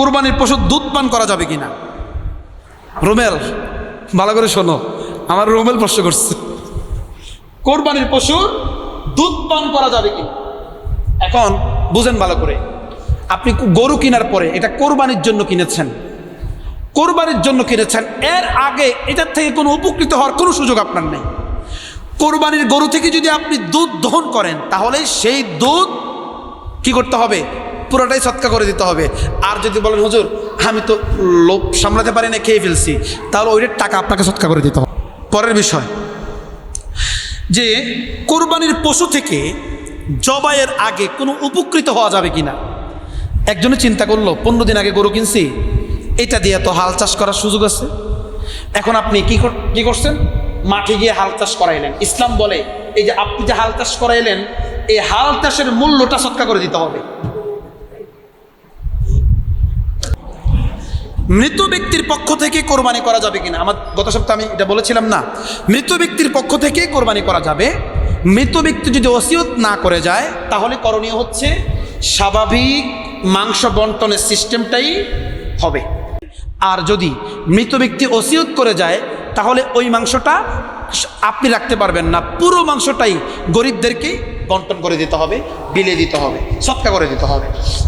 কোরবানির পশু দুধ পান করা যাবে কিনা? রোমেল, ভালো করে শোনো। আমার রোমেল প্রশ্ন করছে। কোরবানির পশুর দুধ পান করা যাবে কি? এখন বুঝেন ভালো করে। আপনি গরু কেনার পরে এটা কোরবানির জন্য কিনেছেন। কোরবানির জন্য কিনেছেন। এর আগে এটার থেকে কোনো উপকৃত হওয়ার কোনো সুযোগ আপনার নেই। কোরবানির গরু থেকে যদি আপনি দুধ দহন করেন, তাহলে সেই দুধ কি করতে হবে? পুরোটাই সৎকা করে দিতে হবে। আর যদি বলেন, হুজুর, আমি তো লোভ সামলাতে পারি না, খেয়ে ফেলছি। তাহলে ওইটার টাকা আপনাকে সৎকা করে দিতে হবে। পরের বিষয়, যে কোরবানির পশু থেকে জবাইয়ের আগে কোনো উপকৃত হওয়া যাবে কিনা? একজনে চিন্তা করল, পনেরো দিন আগে গরু কিনছি, এটা দিয়ে তো হাল চাষ করার সুযোগ আছে। এখন আপনি কি কি করছেন? মাঠে গিয়ে হাল চাষ করাইলেন। ইসলাম বলে, এই যে আপনি যে হাল চাষ করাইলেন, এই হাল চাষের মূল্যটা সৎকা করে দিতে হবে। মৃত ব্যক্তির পক্ষ থেকে কোরবানি করা যাবে কিনা? আমার গত সপ্তাহে আমি এটা বলেছিলাম না। মৃত ব্যক্তির পক্ষ থেকে কোরবানি করা যাবে। মৃত ব্যক্তি যদি ওসিয়ত না করে যায়, তাহলে করণীয় হচ্ছে স্বাভাবিক মাংস বন্টনের সিস্টেমটাই হবে। আর যদি মৃত ব্যক্তি ওসিয়ত করে যায়, তাহলে ওই মাংসটা আপনি রাখতে পারবেন না। পুরো মাংসটাই গরিবদেরকে বন্টন করে দিতে হবে, বিলিয়ে দিতে হবে, সৎকা করে দিতে হবে।